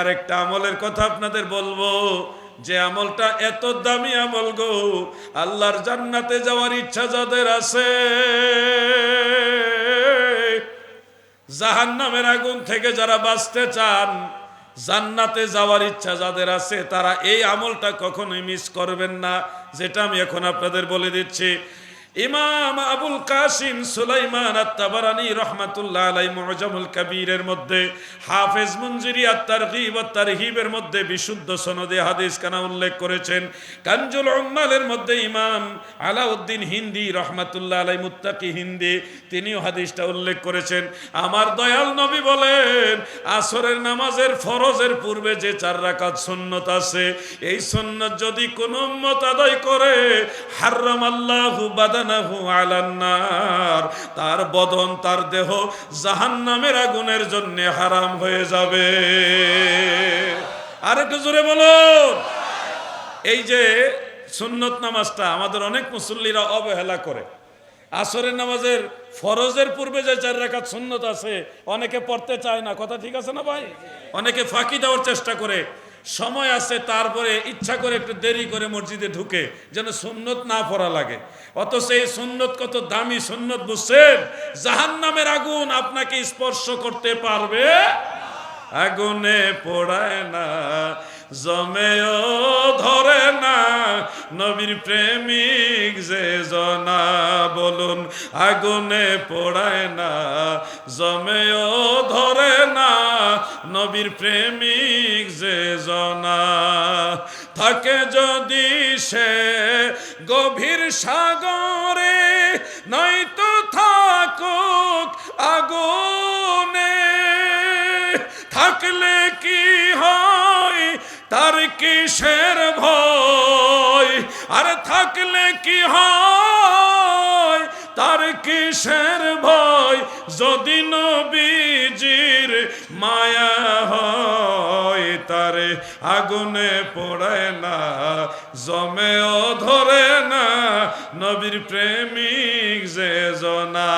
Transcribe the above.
আরেকটা আমলের কথা আপনাদের বলব, যে আমলটা এত দামি আমল গো, আল্লাহর জান্নাতে যাওয়ার ইচ্ছা যাদের আছে জাহান নামের আগুন থেকে যারা বাঁচতে চান, জান্নাতে যাওয়ার ইচ্ছা যাদের আছে, তারা এই আমলটা কখনোই মিস করবেন না, যেটা আমি এখন আপনাদের বলে দিচ্ছি। ইমাম আবুল কাসিম সুলাইমান আত্তাবারানি রহমাতুল্লাহ আলাই মুআজামুল কাবীরের মধ্যে, হাফেজ মুনজিরি আত-তারগীব আত-তারহিবের মধ্যে বিশুদ্ধ সনদে হাদিস কানা উল্লেখ করেছেন। কানজুল উম্মালের মধ্যে ইমাম আলাউদ্দিন হিন্দি রহমাতুল্লাহ আলাই মুত্তাকি হিন্দি, তিনিও হাদিসটা উল্লেখ করেছেন। আমার দয়াল নবী বলেন, আসরের নামাজের ফরজের পূর্বে যে চার রাকাত সুন্নত আছে, এই সুন্নত যদি কোন উম্মত আদায় করে হারাম আল্লাহু বাদানাহু আলান্নার। তার বদন, তার দেহ জাহান্নামের আগুনের জন্য হারাম হয়ে যাবে। আর একটু জোরে বলুন। এই যে সুন্নত নামাজটা আমাদের অনেক মুসল্লিরা অবহেলা করে। আসরের নামাজের ফরজের পূর্বে যে চার রাকাত সুন্নত আছে, অনেকে পড়তে চায় না। কথা ঠিক আছে না ভাই? অনেকে ফাঁকি দেওয়ার চেষ্টা করে। সময় আছে, তারপরে ইচ্ছা করে একটু দেরি করে মসজিদে ঢুকে যেন সুন্নত না পড়া লাগে। অথচ এই সুন্নত কত দামি সুন্নত, বুঝছেন? জাহান্নামের আগুন আপনাকে স্পর্শ করতে পারবে? আগুনে পড়ায় না, জমেও নবীর প্রেমিক যে জনা বলুন, আগুনে পোড়ায় না, জমেও ধরে না। নবীর প্রেমিক যে জনা থাকে যদি সে গভীর সাগরে, নয়তো থাকুক আগুনে। থাকলে কি হয়? তার কিসের আর থাকলে কি হয়? তার কিসের ভয়? যদি নবীজির মায়া হয়, তারে আগুনে পড়ে না, জমেও ধরে না, নবীর প্রেমিক যে জনা।